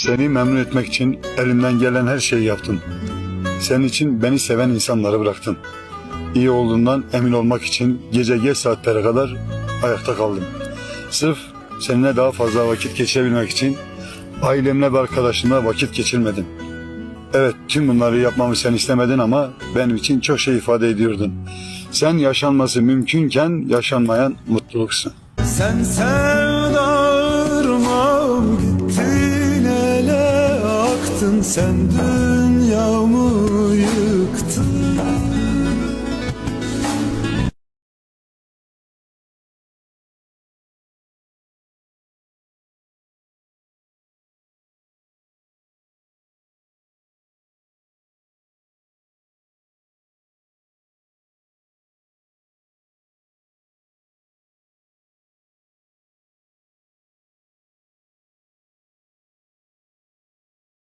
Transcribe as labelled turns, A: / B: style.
A: Seni memnun etmek için elimden gelen her şeyi yaptım. Senin için beni seven insanları bıraktım. İyi olduğundan emin olmak için gece geç saatlere kadar ayakta kaldım. Sırf seninle daha fazla vakit geçirebilmek için ailemle ve arkadaşımla vakit geçirmedim. Evet tüm bunları yapmamı sen istemedin ama benim için çok şey ifade ediyordun. Sen yaşanması mümkünken yaşanmayan mutluluksun.
B: Sen sevdarmam gittin ele aktın sen dünyamı